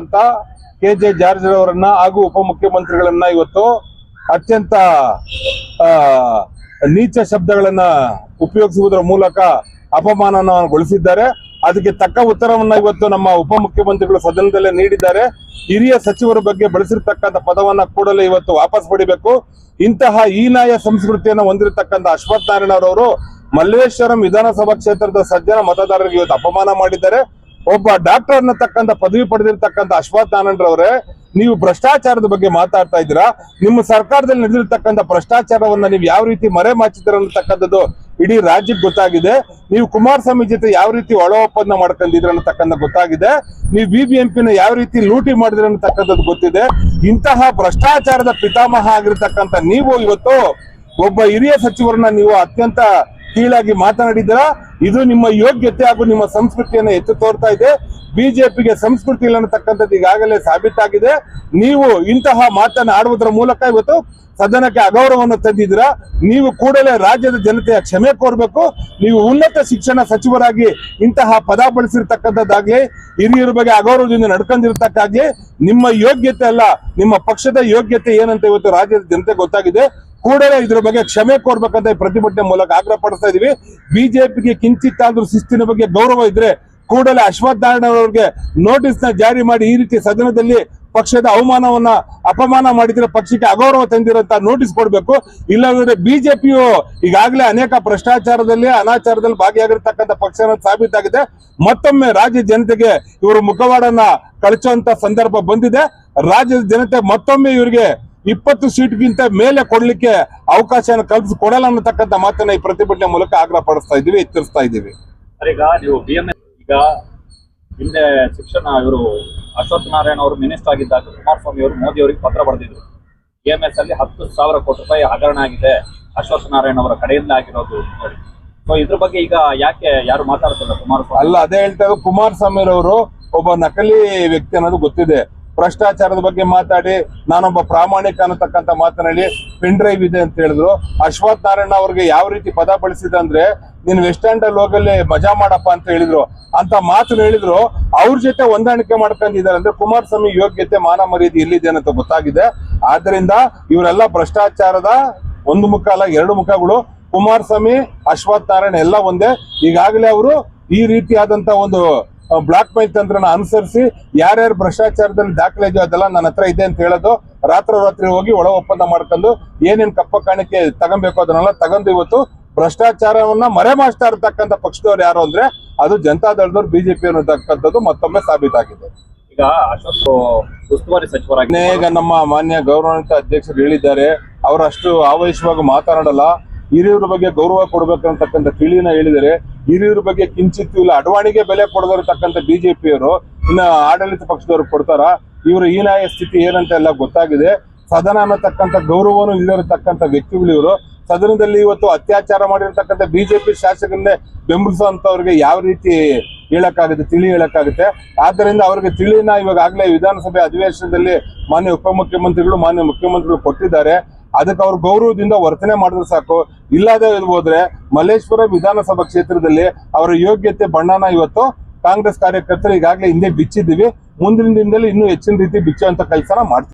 ಅಂತ K J George ಅವರನ್ನ ಹಾಗೂ ಉಪಮುಖ್ಯಮಂತ್ರಿಗಳನ್ನ ಇವತ್ತು ಅತ್ಯಂತ ನೀಚ ಶಬ್ದಗಳನ್ನ ಉಪಯೋಗಿಸುವುದರ ಮೂಲಕ ಅಪಮಾನಗೊಳಿಸಿದ್ದಾರೆ ಅದಕ್ಕೆ ತಕ್ಕ ಉತ್ತರವನ್ನ ಇವತ್ತು ನಮ್ಮ ಉಪಮುಖ್ಯಮಂತ್ರಿಗಳು ಸದನದಲ್ಲೇ ನೀಡಿದ್ದಾರೆ. ಹಿರಿಯ ಸಚಿವರ ಬಗ್ಗೆ ಬಳಸಿರ್ತಕ್ಕಂಥ ಪದವನ್ನ ಕೂಡಲೇ ಇವತ್ತು ವಾಪಸ್ ಪಡಿಬೇಕು. ಇಂತಹ ಹೀನಾಯ ಸಂಸ್ಕೃತಿಯನ್ನು ಹೊಂದಿರತಕ್ಕಂಥ ಅಶ್ವಥ್ ನಾರಾಯಣ ಅವರು ಮಲ್ಲೇಶ್ವರಂ ವಿಧಾನಸಭಾ ಕ್ಷೇತ್ರದ ಸಜ್ಜನ ಮತದಾರರಿಗೆ ಇವತ್ತು ಅಪಮಾನ ಮಾಡಿದ್ದಾರೆ. ಒಬ್ಬ ಡಾಕ್ಟರ್ ಅನ್ನತಕ್ಕಂಥ ಪದವಿ ಪಡೆದಿರ್ತಕ್ಕಂಥ ಅಶ್ವಥ್ ನಾರಾಯಣರವರೇ ನೀವು ಭ್ರಷ್ಟಾಚಾರದ ಬಗ್ಗೆ ಮಾತಾಡ್ತಾ ಇದ್ದೀರಾ? ನಿಮ್ಮ ಸರ್ಕಾರದಲ್ಲಿ ನಡೆದಿರ್ತಕ್ಕಂಥ ಭ್ರಷ್ಟಾಚಾರವನ್ನ ನೀವು ಯಾವ ರೀತಿ ಮರೆ ಅನ್ನತಕ್ಕಂಥದ್ದು ಇಡೀ ರಾಜ್ಯಕ್ಕೆ ಗೊತ್ತಾಗಿದೆ. ನೀವು ಕುಮಾರಸ್ವಾಮಿ ಜೊತೆ ಯಾವ ರೀತಿ ಒಳ ಒಪ್ಪಂದ ಮಾಡ್ಕೊಂಡಿದ್ರ ಅನ್ನತಕ್ಕಂಥ ಗೊತ್ತಾಗಿದೆ. ನೀವು ಬಿಬಿಎಂಪಿನ ಯಾವ ರೀತಿ ಲೂಟಿ ಮಾಡಿದ್ರ ಅನ್ನತಕ್ಕಂಥದ್ದು ಗೊತ್ತಿದೆ. ಇಂತಹ ಭ್ರಷ್ಟಾಚಾರದ ಪಿತಾಮಹ ಆಗಿರ್ತಕ್ಕಂಥ ನೀವು ಇವತ್ತು ಒಬ್ಬ ಹಿರಿಯ ಸಚಿವರನ್ನ ನೀವು ಅತ್ಯಂತ ಕೀಳಾಗಿ ಮಾತನಾಡಿದ್ದೀರಾ? ಇದು ನಿಮ್ಮ ಯೋಗ್ಯತೆ ಹಾಗೂ ನಿಮ್ಮ ಸಂಸ್ಕೃತಿಯನ್ನು ಎತ್ತು ತೋರ್ತಾ ಇದೆ. ಬಿಜೆಪಿಗೆ ಸಂಸ್ಕೃತಿ ಇಲ್ಲ ಅನ್ನತಕ್ಕಂಥದ್ದು ಈಗಾಗಲೇ ಸಾಬೀತಾಗಿದೆ. ನೀವು ಇಂತಹ ಮಾತನ್ನ ಆಡುವುದರ ಮೂಲಕ ಇವತ್ತು ಸದನಕ್ಕೆ ಅಗೌರವವನ್ನು ತಂದಿದ್ದೀರಾ. ನೀವು ಕೂಡಲೇ ರಾಜ್ಯದ ಜನತೆಯ ಕ್ಷಮೆ ಕೋರಬೇಕು. ನೀವು ಉನ್ನತ ಶಿಕ್ಷಣ ಸಚಿವರಾಗಿ ಇಂತಹ ಪದ ಬಳಸಿರ್ತಕ್ಕಂಥದ್ದಾಗ್ಲಿ, ಹಿರಿಯರ ಬಗ್ಗೆ ಅಗೌರವದಿಂದ ನಡ್ಕೊಂಡಿರ್ತಕ್ಕಾಗ್ಲಿ ನಿಮ್ಮ ಯೋಗ್ಯತೆ ಅಲ್ಲ, ನಿಮ್ಮ ಪಕ್ಷದ ಯೋಗ್ಯತೆ ಏನಂತ ಇವತ್ತು ರಾಜ್ಯದ ಜನತೆ ಗೊತ್ತಾಗಿದೆ. ಕೂಡಲೇ ಇದ್ರ ಬಗ್ಗೆ ಕ್ಷಮೆ ಕೋರ್ಬೇಕಂತ ಪ್ರತಿಭಟನೆ ಮೂಲಕ ಆಗ್ರಹ ಪಡಿಸ್ತಾ ಇದೀವಿ. ಬಿಜೆಪಿಗೆ ಕಿಂಚಿತ್ತಾದ್ರೂ ಶಿಸ್ತಿನ ಬಗ್ಗೆ ಗೌರವ ಇದ್ರೆ ಕೂಡಲೇ ಅಶ್ವಥ್ ನಾರಾಯಣ ಅವರಿಗೆ ನೋಟಿಸ್ನ ಜಾರಿ ಮಾಡಿ ಈ ರೀತಿ ಸದನದಲ್ಲಿ ಪಕ್ಷದ ಅವಮಾನವನ್ನ ಅಪಮಾನ ಮಾಡಿದ್ರೆ ಪಕ್ಷಕ್ಕೆ ಅಗೌರವ ತಂದಿರಂತ ನೋಟಿಸ್ ಕೊಡಬೇಕು. ಇಲ್ಲದ್ರೆ ಬಿಜೆಪಿಯು ಈಗಾಗಲೇ ಅನೇಕ ಭ್ರಷ್ಟಾಚಾರದಲ್ಲಿ, ಅನಾಚಾರದಲ್ಲಿ ಭಾಗಿಯಾಗಿರ್ತಕ್ಕಂಥ ಪಕ್ಷ ಸಾಬೀತಾಗಿದೆ. ಮತ್ತೊಮ್ಮೆ ರಾಜ್ಯ ಜನತೆಗೆ ಇವರು ಮುಖವಾಡನ್ನ ಕಳಚುವಂತ ಸಂದರ್ಭ ಬಂದಿದೆ. ರಾಜ್ಯದ ಜನತೆ ಮತ್ತೊಮ್ಮೆ ಇವರಿಗೆ ಇಪ್ಪತ್ತು ಸೀಟ್ಗಿಂತ ಮೇಲೆ ಕೊಡ್ಲಿಕ್ಕೆ ಅವಕಾಶನ ಕಲ್ಪಿಸಿ ಕೊಡಲ್ಲ ಅನ್ನತಕ್ಕಂಥ ಮಾತನ್ನ ಈ ಪ್ರತಿಭಟನೆ ಮೂಲಕ ಆಗ್ರಹ ಪಡಿಸ್ತಾ ಇದ್ದೀವಿ ಎಚ್ಚರಿಸ್ತಾ ಇದ್ದೀವಿ. ಈಗ ನೀವು ಬಿ ಎಂ ಈಗ ಹಿಂದೆ ಶಿಕ್ಷಣ ಇವರು ಅಶ್ವಥ್ ನಾರಾಯಣ ಅವರು ಮಿನಿಸ್ಟರ್ ಆಗಿದ್ದಾಗ ಕುಮಾರಸ್ವಾಮಿ ಅವರು ಮೋದಿ ಅವರಿಗೆ ಪತ್ರ ಬರೆದಿದ್ರು. ಬಿ ಎಂ ಎಸ್ ಅಲ್ಲಿ ಹತ್ತು ಸಾವಿರ ಕೋಟಿ ರೂಪಾಯಿ ಹಗರಣ ಆಗಿದೆ ಅಶ್ವಥ್ ನಾರಾಯಣ ಅವರ ಕಡೆಯಿಂದ ಆಗಿರೋದು ನೋಡಿ. ಸೊ ಇದ್ರ ಬಗ್ಗೆ ಈಗ ಯಾಕೆ ಯಾರು ಮಾತಾಡ್ತಿಲ್ಲ ಕುಮಾರಸ್ವಾಮಿ? ಅಲ್ಲ ಅದೇ ಹೇಳ್ತಾ ಕುಮಾರಸ್ವಾಮಿ ಅವರು ಒಬ್ಬ ನಕಲಿ ವ್ಯಕ್ತಿ ಅನ್ನೋದು ಗೊತ್ತಿದೆ. ಭ್ರಷ್ಟಾಚಾರದ ಬಗ್ಗೆ ಮಾತಾಡಿ, ನಾನೊಬ್ಬ ಪ್ರಾಮಾಣಿಕ ಅನ್ನತಕ್ಕಂಥ ಮಾತನಾಡಿ ಪೆನ್ ಡ್ರೈವ್ ಇದೆ ಅಂತ ಹೇಳಿದ್ರು. ಅಶ್ವಥ್ ನಾರಾಯಣ ಅವ್ರಿಗೆ ಯಾವ ರೀತಿ ಪದ ಬಳಸಿದ ಅಂದ್ರೆ, ನೀನ್ ವೆಸ್ಟ್ ಅಲ್ಲಿ ಹೋಗಲ್ಲಿ ಮಜಾ ಮಾಡಪ್ಪ ಅಂತ ಹೇಳಿದ್ರು. ಅಂತ ಮಾತು ಹೇಳಿದ್ರು. ಅವ್ರ ಜೊತೆ ಹೊಂದಾಣಿಕೆ ಮಾಡ್ಕೊಂಡಿದ್ದಾರೆ ಅಂದ್ರೆ ಕುಮಾರಸ್ವಾಮಿ ಯೋಗ್ಯತೆ, ಮಾನ ಮರ್ಯಾದೆ ಎಲ್ಲಿದೆ ಅಂತ ಗೊತ್ತಾಗಿದೆ. ಆದ್ರಿಂದ ಇವರೆಲ್ಲ ಭ್ರಷ್ಟಾಚಾರದ ಒಂದು ಮುಖ ಅಲ್ಲ, ಎರಡು ಮುಖಗಳು. ಕುಮಾರಸ್ವಾಮಿ, ಅಶ್ವಥ್ ನಾರಾಯಣ ಎಲ್ಲ ಒಂದೇ. ಈಗಾಗಲೇ ಅವರು ಈ ರೀತಿಯಾದಂತ ಒಂದು ಬ್ಲಾಕ್ ಮೈಲ್ ತಂತ್ರನ ಅನುಸರಿಸಿ ಯಾರ್ಯಾರು ಭ್ರಷ್ಟಾಚಾರದಲ್ಲಿ ದಾಖಲೆ ಇದೆಯೋ ಅದೆಲ್ಲ ನನ್ನ ಹತ್ರ ಇದೆ ಅಂತ ಹೇಳೋದು. ರಾತ್ರೋರಾತ್ರಿ ಹೋಗಿ ಒಳ ಒಪ್ಪಂದ ಮಾಡ್ಕೊಂಡು ಏನೇನ್ ಕಪ್ಪ ಕಾಣಿಕೆ ತಗೊಬೇಕು ಅದನ್ನೆಲ್ಲ ತಗೊಂಡು ಇವತ್ತು ಭ್ರಷ್ಟಾಚಾರವನ್ನ ಮರೆ ಮಾಡ್ತಾ ಇರತಕ್ಕಂಥ ಪಕ್ಷದವ್ರು ಯಾರು ಅಂದ್ರೆ ಅದು ಜನತಾದಳದವ್ರು ಬಿಜೆಪಿ ಅನ್ನತಕ್ಕಂಥದ್ದು ಮತ್ತೊಮ್ಮೆ ಸಾಬೀತಾಗಿದೆ. ಈಗ ಅಶೋಕ್ ಉಸ್ತುವಾರಿ ಸಚಿವರಾಗಿ ಈಗ ನಮ್ಮ ಮಾನ್ಯ ಗೌರವಾನ್ವಿತ ಅಧ್ಯಕ್ಷರು ಹೇಳಿದ್ದಾರೆ. ಅವರಷ್ಟು ಆವೇಶವಾಗಿ ಮಾತನಾಡಲ್ಲ ಹಿರಿಯರ ಬಗ್ಗೆ ಗೌರವ ಕೊಡ್ಬೇಕಂತಕ್ಕಂಥ ತಿಳಿನ ಹೇಳಿದ್ದಾರೆ. ಹಿರಿಯರ ಬಗ್ಗೆ ಕಿಂಚಿತ್ ಇಲ್ಲ. ಅಡವಾಣಿಗೆ ಬೆಲೆ ಕೊಡದಿರತಕ್ಕಂಥ ಬಿಜೆಪಿಯವರು ಇನ್ನು ಆಡಳಿತ ಪಕ್ಷದವರು ಕೊಡ್ತಾರ. ಇವರು ಹೀನಾಯ ಸ್ಥಿತಿ ಏನಂತ ಎಲ್ಲ ಗೊತ್ತಾಗಿದೆ. ಸದನ ಅನ್ನತಕ್ಕಂಥ ಗೌರವನು ಇಲ್ಲಿರತಕ್ಕಂಥ ವ್ಯಕ್ತಿಗಳು ಇವರು. ಸದನದಲ್ಲಿ ಇವತ್ತು ಅತ್ಯಾಚಾರ ಮಾಡಿರ್ತಕ್ಕಂಥ ಬಿಜೆಪಿ ಶಾಸಕರನ್ನೇ ಬೆಂಬಲಿಸುವಂತವ್ರಿಗೆ ಯಾವ ರೀತಿ ಹೇಳಕ್ಕಾಗುತ್ತೆ, ತಿಳಿ ಹೇಳಕ್ಕಾಗುತ್ತೆ. ಆದ್ದರಿಂದ ಅವ್ರಿಗೆ ತಿಳಿನ ಇವಾಗ ಆಗ್ಲೇ ವಿಧಾನಸಭೆ ಅಧಿವೇಶನದಲ್ಲಿ ಮಾನ್ಯ ಉಪಮುಖ್ಯಮಂತ್ರಿಗಳು, ಮಾನ್ಯ ಮುಖ್ಯಮಂತ್ರಿಗಳು ಕೊಟ್ಟಿದ್ದಾರೆ. ಅದಕ್ಕೆ ಅವ್ರ ಗೌರವದಿಂದ ವರ್ತನೆ ಮಾಡಿದ್ರೆ ಸಾಕು. ಇಲ್ಲದೆ ಹೋದ್ರೆ ಮಲ್ಲೇಶ್ವರ ವಿಧಾನಸಭಾ ಕ್ಷೇತ್ರದಲ್ಲಿ ಅವರ ಯೋಗ್ಯತೆ ಬಣ್ಣನ ಇವತ್ತು ಕಾಂಗ್ರೆಸ್ ಕಾರ್ಯಕರ್ತರು ಈಗಾಗಲೇ ಹಿಂದೆ ಬಿಚ್ಚಿದ್ದೀವಿ. ಮುಂದಿನ ದಿನದಲ್ಲಿ ಇನ್ನೂ ಹೆಚ್ಚಿನ ರೀತಿ ಬಿಚ್ಚುವಂತ ಕೆಲಸನ ಮಾಡ್ತೀವಿ.